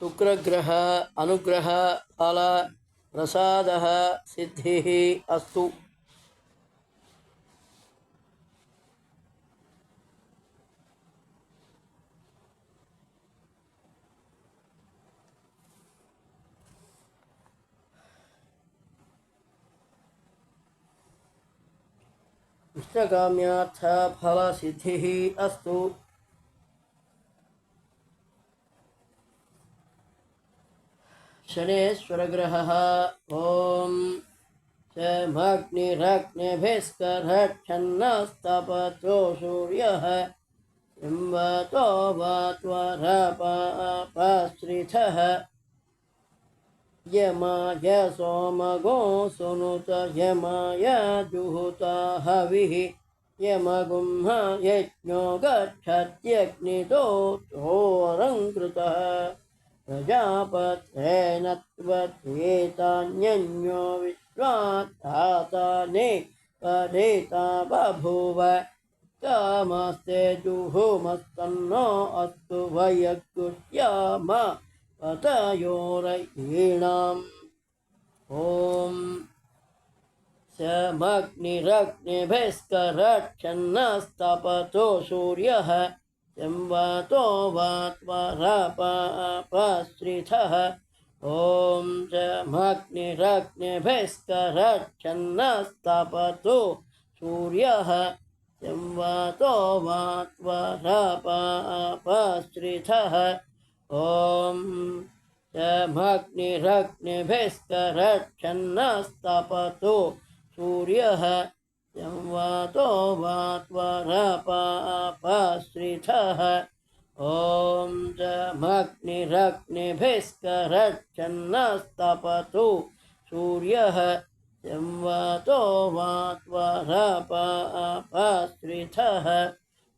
शुक्रग्रह अनुग्रह फल प्रसादः सिद्धिः अस्तु। इष्टकाम्यार्थफलसिद्धिः अस्तु। शनेश्वरग्रहः। ॐ चमग्निरग्निभिस्करच्छन्नस्तपतो सूर्यः। इम्बतो वात्वरपाश्रिथः यमाय सोमगो सुनुत, यमाय जुहुत हविः। यमगुंह यज्ञो गच्छत्यग्नितो चोरङ्कृतः। प्रजापत्रेण त्वद्वेतान्यन्यो विश्वात्ताने परेता बभूव। कामस्ते जुहुमस्तन्नो अस्तु वयकुष्याम पतयोरयीणाम् ॐ समग्निरग्निभिस्करच्छन्नस्तपतो सूर्यः। संवातो वात्वरपापश्रिथः ॐ समग्निरग्निभिस्करच्छन्नस्तपतो सूर्यः। संवातो वात्वरपापश्रिथः ॐ समग्निरग्निभिस्करच्छन्नस्तपतो सूर्यः। संवातो वात्वरपापश्रिथः ॐ समग्निरग्निभिस्करच्छन्नस्तपतो सूर्यः संवातो वात्वरपापश्रिथः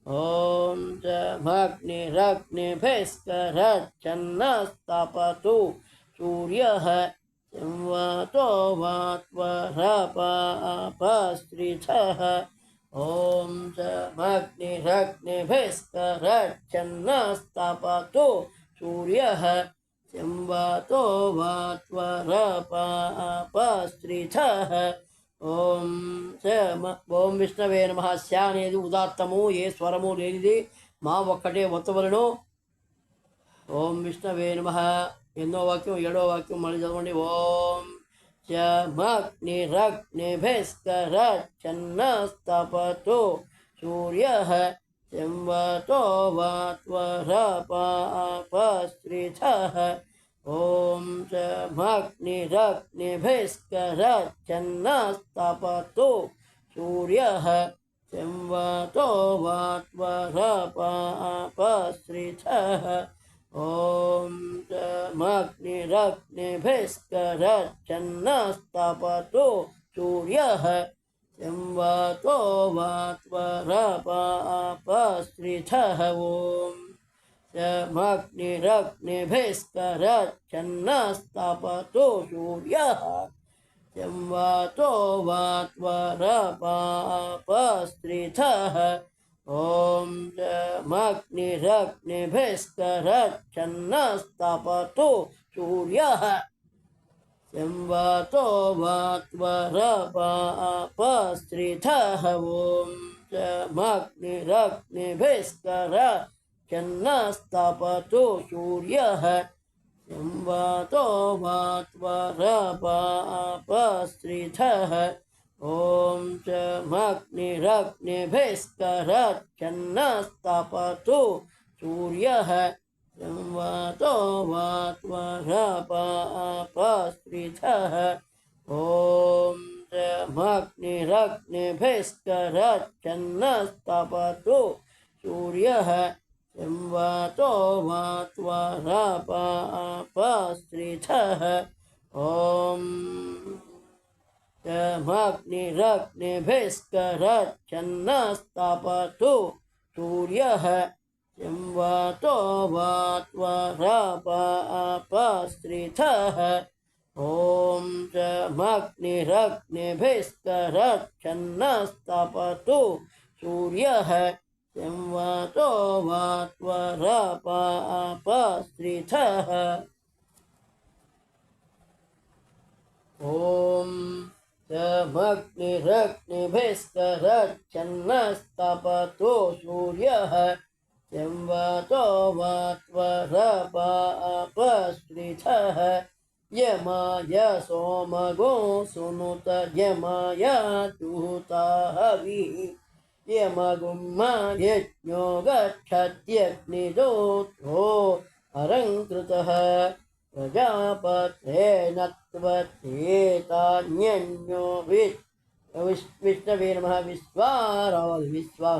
ॐ समग्निरग्निभिस्करच्छन्नस्तपतो सूर्यः संवातो वात्वरपापश्रिथः ॐ समग्निरग्निभिस्करच्छन्नस्तपतो सूर्यः संवातो वात्वरपापश्रिथः ఓం సమ ఓం విష్ణవే నమ శ అనేది ఉదాత్తము ఏ స్వరము లేనిది మా ఒక్కటే ఒత్తవలను ఓం విష్ణవే నమ ఎన్నో వాక్యం ఏడో వాక్యం మళ్ళీ చదవండి ఓం చమగ్ని రగ్ని భస్కర చన్న స్తపతో సూర్య శంవతో వాత్వరపాపశ్రిథ ఓం చమగ్ని రగ్ని భస్కర చన్న స్తపతో సూర్య శంవతో వాత్వరపాపశ్రిథ ॐ समग्निरग्निभिस्करच्छन्नस्तपतो सूर्यः संवतो वात्वरपापश्रिथः ॐ समग्निरग्निभिस्करच्छन्नस्तपतो सूर्यः संवातो वात्वरपापस्त्रिथः ॐ समग्निरग्निभिस्करच्छन्नस्तपतो सूर्यः। संवातो वात्वरपापस्त्रिथः ॐ समग्निरग्निभिस्कर चन्नस्तपतो सूर्यः। संवातो वात्वरपापस्त्रिथः ॐ समग्निरग्निभिस्करच्छन्नस्तपतो सूर्यः संवातो वात्वरपापस्त्रिथः ॐ समग्निरग्निभिस्करच्छन्नस्तपतो सूर्यः संवातो वात्वरपापस्त्रिथः ॐ समग्निरग्निभिस्करच्छन्नस्तपतो सूर्यः संवातो वात्वरपापस्त्रिथः ॐ समग्निरग्निभिस्करच्छन्नस्तपतो सूर्यः संवातो वा ॐ समग्निरग्निभिस्तरच्छन्नस्तपतो सूर्यः संवातो वा त्वरपापस्त्रिथः यमाय सोमगो सुनुत, यमाय दूता हविः यमगुम्मा यज्ञो गच्छत्यग्निदोत्रो अलङ्कृतः प्रजापतेन त्वत्तेतान्यन्यो विश् विश् विष्णवे नमः विश्वारो विश्वा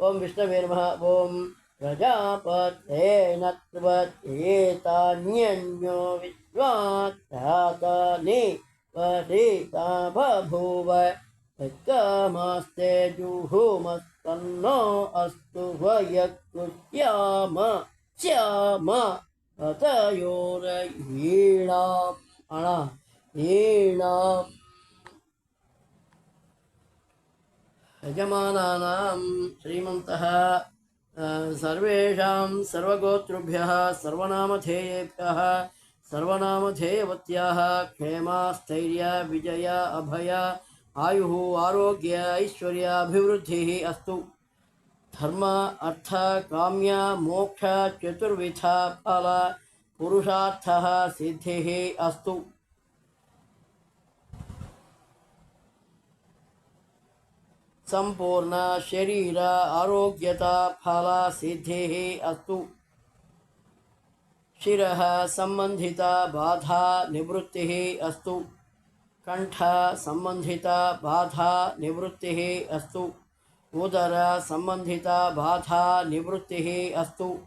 ॐ विष्णवे नमः ॐ प्रजापतेन त्वत्तेतान्यन्यो विश्वात्तानि वरिता बभूव तत्कामास्ते जुहुमस्तन्नो अस्तु वयकृत्याम श्याम अतयोरयीणाम् अण ईणाम् यजमानानां श्रीमन्तः सर्वेषां सर्वगोत्रुभ्यः, सर्वनामधेयेभ्यः, सर्वनामधेयवत्याः, क्षेमास्थैर्य, विजय, अभय, आयुः, आरोग्य, ऐश्वर्य, अभिवृद्धिः अस्तु। धर्म, अर्थ, काम्य, मोक्ष, चतुर्विध, फल, पुरुषार्थः सिद्धिः अस्तु। संपूर्ण शरीर, आरोग्यता, फल, सिद्धि अस्तु। शिरः, सम्बन्धिता, बाधा, निवृत्ति अस्तु। कंठ संबंधिता बाधा, निवृत्तिः अस्तु। उदर संबंधिता बाधा निवृत्तिः अस्तु।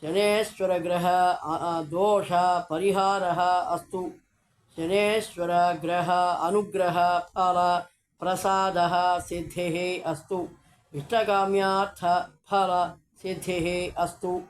शनेश्वर ग्रह दोष परिहारः अस्तु। प्रसादः सिद्धिः अस्तु। इष्टकाम्यार्थ फल सिद्धिः अस्तु।